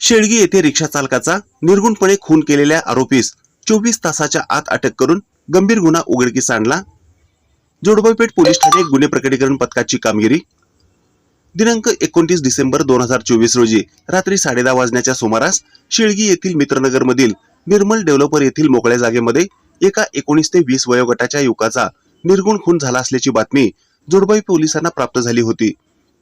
शेळगी येथे रिक्षा चालकाचा निर्गुणपणे खून केलेल्या आरोपीस चोवीस तासाच्या आत अटक करून गंभीर गुन्हा उघडकीस आणला. जोडबाईपेठ पोलीस ठाणे गुन्हे प्रकटीकरण पथकाची कामगिरी. दिनांक एकोणतीस डिसेंबर दोन हजार चोवीस रोजी रात्री साडेदहा वाजण्याच्या सुमारास शेळगी येथील मित्रनगर मधील निर्मल डेव्हलपर येथील मोकळ्या जागेमध्ये एका एकोणीस ते वीस वयोगटाच्या युवकाचा निर्गुण खून झाला असल्याची बातमी जोडबाई पोलिसांना प्राप्त झाली होती.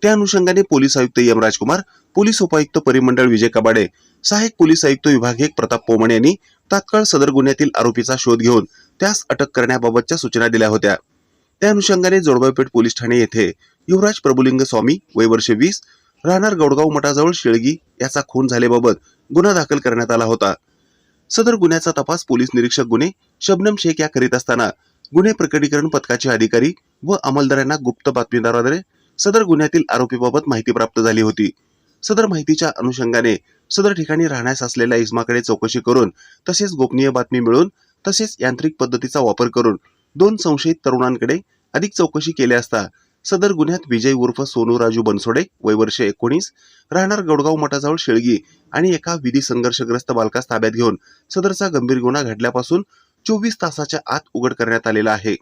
त्या अनुषंगाने पोलीस आयुक्त एम राजकुमार पोलीस उपायुक्त परिमंडळ विजय कबाडे सहाय्यक पोलीस आयुक्त विभाग एक प्रताप पोमण यांनी तात्काळ सदर गुन्ह्यातील आरोपीचा शोध घेऊन त्यास अटक करण्याबाबतच्या सूचना दिल्या होत्या. त्या अनुषंगाने जोडबाईपेठ पोलीस ठाणे येथे युवराज प्रभुलिंग स्वामी वय वर्ष वीस राहणार गौडगाव मठाजवळ शेळगी याचा खून झाल्याबाबत गुन्हा दाखल करण्यात आला होता. सदर गुन्ह्याचा तपास पोलीस निरीक्षक गुन्हे शबनम शेख या करीत असताना गुन्हे प्रकटीकरण पथकाचे अधिकारी व अंमलदारांना गुप्त बातमीदाराद्वारे सदर गुन्ह्यातील आरोपीबाबत माहिती प्राप्त झाली होती. सदर माहितीच्या अनुषंगाने सदर ठिकाणी राहण्यास असलेल्या इस्माकडे चौकशी करून तसेच गोपनीय बातमी मिळून तसेच यांत्रिक पद्धतीचा वापर करून दोन संशयित तरुणांकडे अधिक चौकशी केली असता सदर गुन्ह्यात विजय उर्फ सोनू राजू बनसोडे वय वर्ष एकोणीस राहणार गडगाव मठाजवळ शेळगी आणि एका विधी संघर्षग्रस्त बालकास ताब्यात घेऊन सदरचा गंभीर गुन्हा घडल्यापासून चोवीस तासाच्या आत उघड करण्यात आलेला आहे.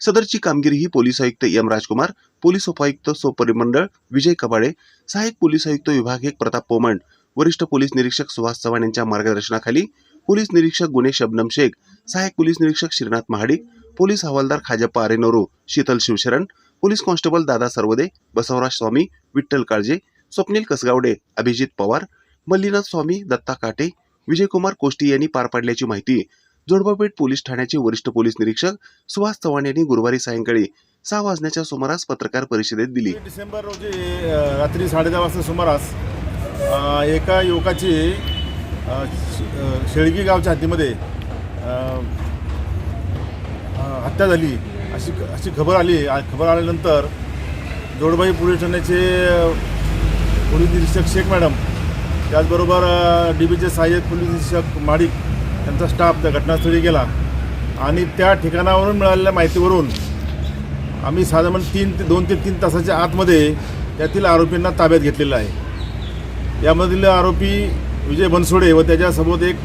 सदरची कामगिरी ही पोलीस आयुक्त एम राजकुमार पोलीस उपायुक्त सोपरिमंडळ विजय कबाडे सहाय्यक पोलीस आयुक्त विभाग एक प्रताप पोमण वरिष्ठ पोलीस निरीक्षक सुहास चव्हाण यांच्या मार्गदर्शनाखाली पोलीस निरीक्षक गुन्हे शबनम शेख सहाय्यक पोलीस निरीक्षक श्रीनाथ महाडिक पोलीस हवालदार खाजप्पा आरेनोरू शीतल शिवशरण पोलीस कॉन्स्टेबल दादा सरवदे बसवराज स्वामी विठ्ठल काळजे स्वप्नील कसगावडे अभिजित पवार मल्लीनाथ स्वामी दत्ता काटे विजयकुमार कोष्टी यांनी पार पाडल्याची माहिती जोडबापेठ पोलीस ठाण्याचे वरिष्ठ पोलीस निरीक्षक सुहास चव्हाण यांनी गुरुवारी सायंकाळी सहा वाजण्याच्या सुमारास पत्रकार परिषदेत दिली. डिसेंबर रोजी रात्री साडेदहा वाजता सुमारास एका युवकाची शेळगी गावच्या हद्दीमध्ये हत्या झाली. अशी अशी खबर आली. खबर आल्यानंतर जोडबाई पोलीस ठाण्याचे पोलीस निरीक्षक शेख मॅडम त्याचबरोबर डी बीचे सहाय्यक पोलीस निरीक्षक माडिक त्यांचा स्टाफ त्या घटनास्थळी गेला. आणि त्या ठिकाणावरून मिळालेल्या माहितीवरून आम्ही साधारण तीन ते दोन ते तीन तासाच्या आतमध्ये त्यातील आरोपींना ताब्यात घेतलेलं आहे. यामधील आरोपी विजय बनसोडे व त्याच्यासोबत एक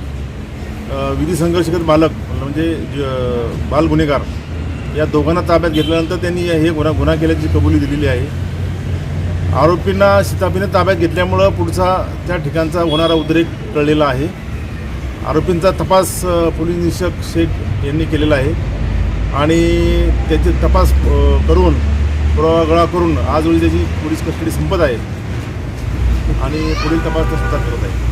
विधी संघर्षगत बालक म्हणजे ज- बाल गुन्हेगार या दोघांना ताब्यात घेतल्यानंतर त्यांनी हे गुन्हा गुन्हा केल्याची कबुली दिलेली आहे. आरोपींना शितापीने ताब्यात घेतल्यामुळं पुढचा त्या ठिकाणचा होणारा उद्रेक कळलेला आहे. आरोपींचा तपास पोलीस निरीक्षक शेख यांनी केलेला आहे. आणि त्याचे तपास करून पुरावा गोळा करून आज रोजी त्याची पोलीस कस्टडी संपत आहे आणि पुढील तपास ते सुद्धा करत आहे.